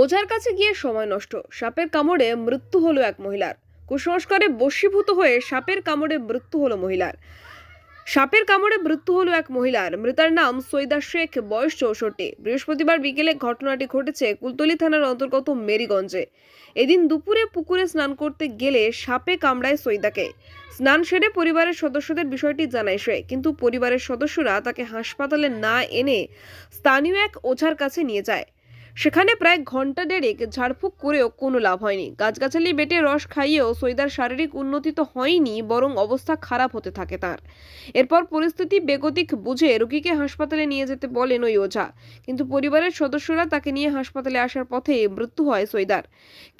ওঝার কাছে গিয়ে সময় নষ্ট। সাপের কামড়ে মৃত্যু হলো এক মহিলার। কুসংস্কারে বশীভূত হয়ে সাপের কামড়ে মৃত্যু হলো মহিলার। সাপের কামড়ে মৃত্যু হলো এক মহিলার। মৃতার নাম সৈদা শেখ, বয়স চৌষট্টি। বৃহস্পতিবার বিকেলে ঘটনাটি ঘটেছে কুলতলি থানার অন্তর্গত মেরিগঞ্জে। এদিন দুপুরে পুকুরে স্নান করতে গেলে সাপে কামড়ায় সৈদাকে স্নান সেরে পরিবারের সদস্যদের বিষয়টি জানায় সে, কিন্তু পরিবারের সদস্যরা তাকে হাসপাতালে না এনে স্থানীয় এক ওঝার কাছে নিয়ে যায়। সেখানে প্রায় ঘণ্টা দেড়েক ঝাড়ফুঁক করেও কোনো লাভ হয়নি। গাছগাছালি বেটে রস খাইয়েও সৈদার শারীরিক উন্নতি তো হয়নি, বরং অবস্থা খারাপ হতে থাকে তার। এরপর পরিস্থিতি বেগতিক বুঝে রোগীকে হাসপাতালে নিয়ে যেতে বলেন ওই ওঝা। কিন্তু পরিবারের সদস্যরা তাকে নিয়ে হাসপাতালে আসার পথে মৃত্যু হয় সৈদার।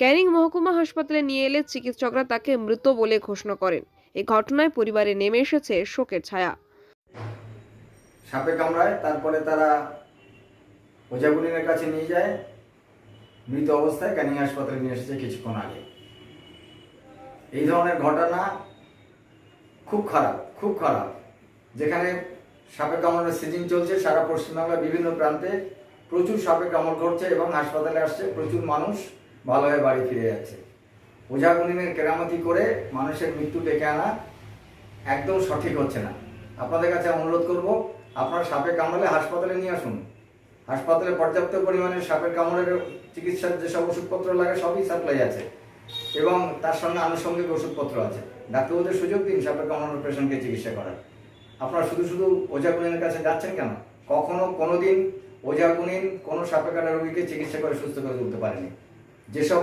ক্যানিং মহকুমা হাসপাতালে নিয়ে এলে চিকিৎসকরা তাকে মৃত বলে ঘোষণা করেন। এই ঘটনায় পরিবারে নেমে এসেছে শোকের ছায়া। সাপে কামড়ায়, তারপরে তারা ওঝাগুলিনের কাছে নিয়ে যায়। মৃত অবস্থায় ক্যানিং হাসপাতালে নিয়ে এসেছে কিছুক্ষণ আগে। এই ধরনের ঘটনা খুব খারাপ খুব খারাপ। যেখানে সাপে কামড়ের সিজন চলছে, সারা পশ্চিমবাংলার বিভিন্ন প্রান্তে প্রচুর সাপে কামড় ঘটছে এবং হাসপাতালে আসছে প্রচুর মানুষ ভালো হয়ে বাড়ি ফিরে যাচ্ছে। ওঝাগুলিনের কেরামতি করে মানুষের মৃত্যু ডেকে আনা একদম সঠিক হচ্ছে না। আপনাদের কাছে অনুরোধ করব, আপনারা সাপে কামড়ালে হাসপাতালে নিয়ে আসুন। হাসপাতালে পর্যাপ্ত পরিমাণে সাপের কামড়ের চিকিৎসার যেসব ওষুধপত্র লাগে সবই সাপ্লাই আছে। এবং তার সঙ্গে আনুষঙ্গিক ওষুধপত্র আছে। ডাক্তারবাবুদের সুযোগ দিন সাপের কামড়ানোর পেশেন্টকে চিকিৎসা করার। আপনারা শুধু শুধু ওঝাগুনিনের কাছে যাচ্ছেন কেন? কখনো কোনো দিন ওঝাগুনিন কোনো সাপে কাটা রোগীকে চিকিৎসা করে সুস্থ করে তুলতে পারেনি। যেসব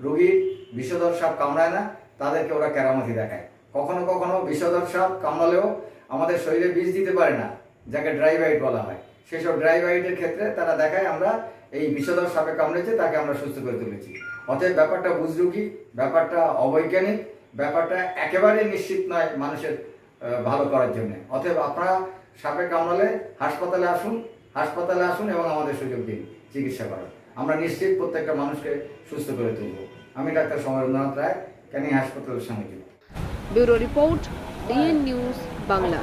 রোগীর বিষধর সাপ কামড়ায় না, তাদেরকে ওরা কেরামতি দেখায়। কখনো কখনো বিষধর সাপ কামড়ালেও আমাদের শরীরে বিষ দিতে পারে না, যাকে ড্রাই বাইট বলা হয়। সেসব ড্রাই বাইটের ক্ষেত্রে তারা দেখায় আমরা এই বিষধর সাপে কামড়েছে, তাকে আমরা সুস্থ করে তুলেছি। অতএব ব্যাপারটা বুজরুকি, ব্যাপারটা অবৈজ্ঞানিক, ব্যাপারটা একেবারে নিশ্চিত নয় মানুষের ভালো করার জন্য। অতএব আপনারা সাপে কামড়ালে হাসপাতালে আসুন হাসপাতালে আসুন এবং আমাদের সুযোগ দিন, চিকিৎসা করার। আমরা নিশ্চিত প্রত্যেকটা মানুষকে সুস্থ করে তুলব। আমি ডাক্তার সমরেন্দ্রনাথ রায়, ক্যানিং হাসপাতালের সঙ্গে bureau report, DN news, Bangla.